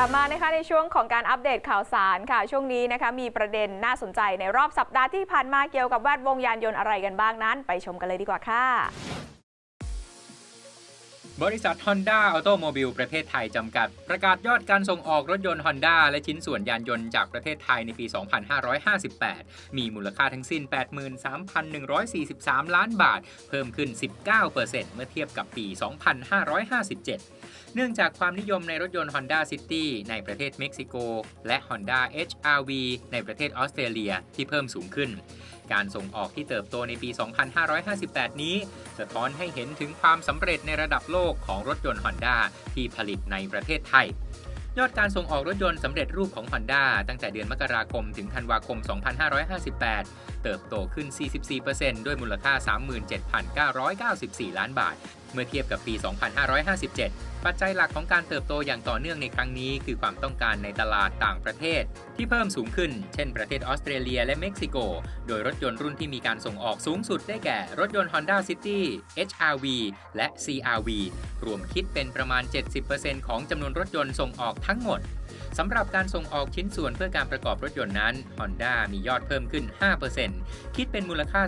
ลับมานะคะในช่วงของการอัปเดตข่าวสารค่ะ ช่วงนี้นะคะมีประเด็นน่าสนใจในรอบสัปดาห์ที่ผ่านมาเกี่ยวกับแวดวงยานยนต์อะไรกันบ้างนั้น ไปชมกันเลยดีกว่าค่ะ บริษัท Honda Automobile ประเทศไทยจำกัด ประกาศยอดการส่งออกรถยนต์ Honda และชิ้นส่วนยานยนต์จากประเทศไทยในปี 2558 มีมูลค่าทั้งสิ้น 83,143 ล้านบาท เพิ่มขึ้น 19%เมื่อเทียบกับปี 2557เนื่องจากความนิยมในรถยนต์ Honda City ในประเทศเม็กซิโก และ Honda HRV ในประเทศออสเตรเลียที่เพิ่มสูงขึ้น การส่งออกที่เติบโตในปี 2558 นี้ สะท้อนให้เห็นถึงความสำเร็จในระดับโลกของรถยนต์ Honda ที่ผลิตในประเทศไทยยอดการส่งออกรถยนต์สำเร็จรูปของ Honda ตั้งแต่เดือนมกราคมถึงธันวาคม 2558 เติบโตขึ้น 44%ด้วยมูลค่า 37,994 ล้านบาท เมื่อเทียบกับปี 2557 ปัจจัยหลักของการเติบโตอย่างต่อเนื่องในครั้งนี้คือความต้องการในตลาดต่างประเทศ ที่เพิ่มสูงขึ้น เช่นประเทศออสเตรเลียและเม็กซิโก โดยรถยนต์รุ่นที่มีการส่งออกสูงสุดได้แก่รถยนต์ Honda City HRV และ CRV รวมคิดเป็นประมาณ 70%ของจำนวนรถยนต์ส่งออกทั้งหมด สำหรับการส่งออกชิ้นส่วนเพื่อการประกอบรถยนต์นั้น Honda มียอดเพิ่มขึ้น 5%คิดเป็นมูลค่า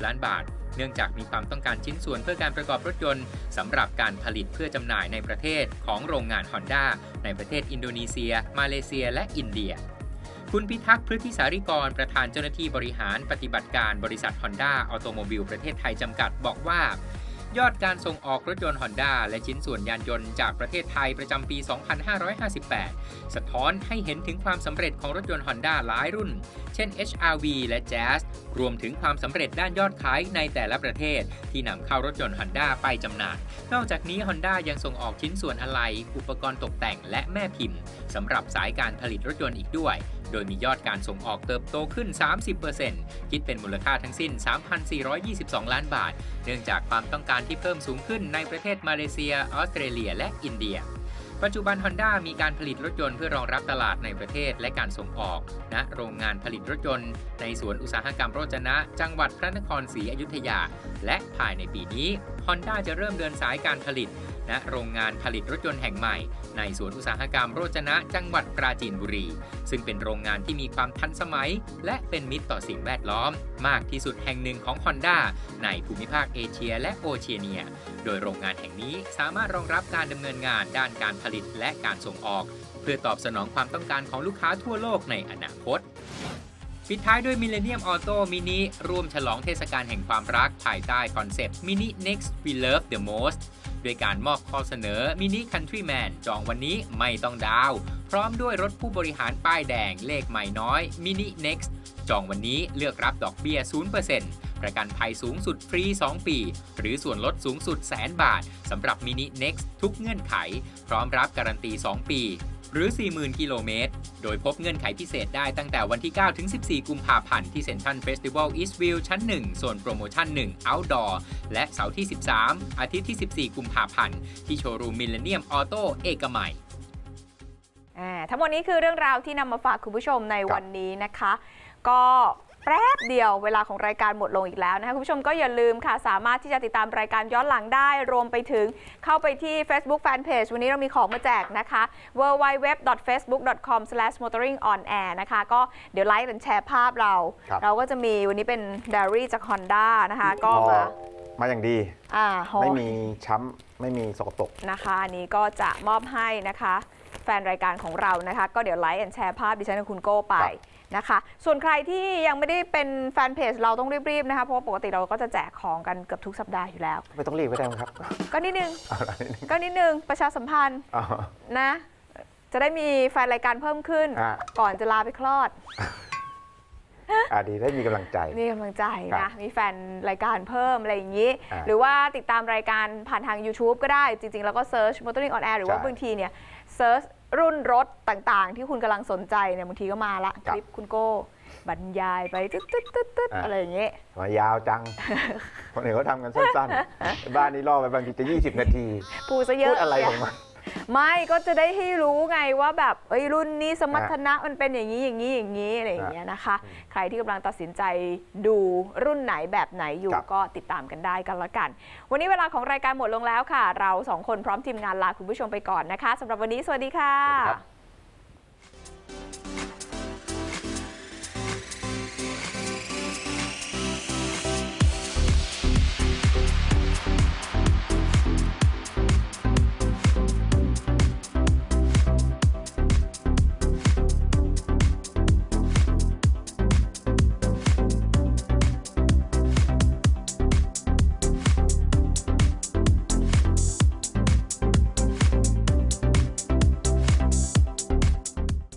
4450 ล้านบาท เนื่องจากมีความต้องการชิ้นส่วนเพื่อการประกอบรถยนต์สำหรับการผลิตเพื่อจำหน่ายในประเทศของโรงงาน Honda ในประเทศอินโดนีเซีย มาเลเซีย และอินเดียคุณพิทักษ์พฤทธิสาริกร ประธานเจ้าหน้าที่บริหารปฏิบัติการบริษัท Honda ออโตโมบิลประเทศไทยจำกัดบอกว่า ยอดการส่งออกรถยนต์ Honda และชิ้นส่วนยานยนต์จากประเทศไทยประจำปี 2558 สะท้อนให้เห็นถึงความสำเร็จของรถยนต์ Honda หลายรุ่น เช่น HRV และ Jazz รวมถึงความสำเร็จด้านยอดขายในแต่ละประเทศ ที่นำเข้ารถยนต์ Honda ไปจำหน่าย นอกจากนี้ Honda ยังส่งออกชิ้นส่วนอะไหล่อุปกรณ์ตกแต่งและแม่พิมพ์สำหรับสายการผลิตรถยนต์อีกด้วย โดยมียอดการส่งออกเติบโตขึ้น 30%คิดเป็นมูลค่าทั้งสิ้น 3,422 ล้านบาท เนื่องจากความต้องการที่เพิ่มสูงขึ้นในประเทศมาเลเซีย ออสเตรเลีย และอินเดียปัจจุบัน Honda มีการผลิตรถยนต์เพื่อรองรับตลาดในประเทศและการส่งออกณโรงงานผลิตรถยนต์ ในสวนอุตสาหกรรมโรจนะ จังหวัดพระนครศรีอยุธยา และภายในปีนี้ Honda จะเริ่มเดินสายการผลิต ณโรงงานผลิตรถยนต์แห่งใหม่ ในสวนอุตสาหกรรมโรจนะจังหวัดปราจีนบุรี ซึ่งเป็นโรงงานที่มีความทันสมัย และเป็นมิตรต่อสิ่งแวดล้อม มากที่สุดแห่งหนึ่งของ Honda ในภูมิภาคเอเชียและโอเชียเนีย โดยโรงงานแห่งนี้สามารถรองรับการดำเนินงานด้านการผลิตและการส่งออก เพื่อตอบสนองความต้องการของลูกค้าทั่วโลกในอนาคตปิดท้ายด้วย Millennium Auto Mini ร่วมฉลองเทศกาลแห่งความรักภายใต้คอนเซปต์ Mini Next We Love the Most ด้วยการมอบข้อเสนอมินิคันทรีแมนจองวันนี้ไม่ต้องดาวน์พร้อมด้วยรถผู้บริหารป้ายแดงเลขใหม่น้อยมินิเน็กซ์จองวันนี้เลือกรับดอกเบี้ย 0%ประกันภัยสูงสุดฟรี 2 ปี หรือส่วนลดสูงสุดแสนบาทสำหรับมินิ Next ทุกเงื่อนไข พร้อมรับการันตี 2 ปี หรือ 40,000 กิโลเมตร โดยพบเงื่อนไขพิเศษได้ตั้งแต่วันที่ 9 ถึง 14 กุมภาพันธ์ที่เซ็นทรัลเฟสติวัลอีสต์วิวชั้น 1 โซนโปรโมชั่น 1 Outdoor และเสาร์ที่ 13 อาทิตย์ที่ 14 กุมภาพันธ์ที่โชว์รูมมิลเลนเนียมออโต้เอกมัยอ่าทั้งหมดนี้คือเรื่องราวที่นำมาฝากคุณผู้ชมในวันนี้นะคะ ก็ แป๊บเดียวเวลาของรายการหมดลงอีกแล้วนะคะคุณผู้ชมก็อย่าลืมค่ะ สามารถที่จะติดตามรายการย้อนหลังได้ รวมไปถึงเข้าไปที่ Facebook Fanpage วันนี้เรามีของมาแจกนะคะ www.facebook.com/motoringonair นะคะก็เดี๋ยวไลค์และแชร์ภาพเรา ครับ เราก็จะมีวันนี้เป็น Diary จาก Honda นะคะก็ห่อมามาอย่างดี อ่าห่อ ไม่มีช้ำ ไม่มีสกปรก นะคะอันนี้ก็จะมอบให้นะคะ แฟนรายการของเรานะคะ ก็เดี๋ยวไลค์แชร์ภาพดิฉันกับคุณโก้ไปครับนะคะ ส่วนใครที่ยังไม่ได้เป็นแฟนเพจเราต้องรีบๆนะคะเพราะว่าปกติเราก็จะแจกของกันเกือบทุกสัปดาห์อยู่แล้ว ไม่ต้องรีบก็ได้มั้งครับก็นิดนึงเอาละนิดนึงก็นิดนึงประชาสัมพันธ์อ๋อ นะ จะได้มีแฟนรายการเพิ่มขึ้น อะ ก่อนจะลาไปคลอด อะดีได้มีกำลังใจมีกำลังใจครันะ บมีแฟนรายการเพิ่มอะไรอย่างนี้ อ่าหรือว่าติดตามรายการผ่านทาง YouTube ก็ได้ จริง ๆ แล้วก็เซิร์ช Motoring on Air หรือว่าใช่บางทีเนี่ยเซิร์ชรุ่นรถต่างๆ ที่คุณกำลังสนใจเนี่ยบางทีก็มาละครัคบลิปคุณโก้ บรรยายไปตึ๊ดตึ๊ดตึ๊ดตึ๊ดอ่า อะไรอย่างเงี้ยมายาวจัง คนอื่นเขาทำกันสั้นๆ บ้านนี้ล่อไปบางทีจะ 20 นาที พูดซะเยพูอะดอะไรเชียของมัน ไม่ก็จะได้ให้รู้ไงว่าแบบเอ้ยรุ่นนี้สมรรถนะมันเป็นอย่างนี้อย่างนี้อย่างนี้อะไรอย่างเงี้ยนะคะ ใครที่กำลังตัดสินใจดูรุ่นไหนแบบไหนอยู่ครับ ก็ติดตามกันได้กันละกัน วันนี้เวลาของรายการหมดลงแล้วค่ะ เราสองคนพร้อมทีมงานลาคุณผู้ชมไปก่อนนะคะสำหรับวันนี้สวัสดีค่ะ สวัสดีครับ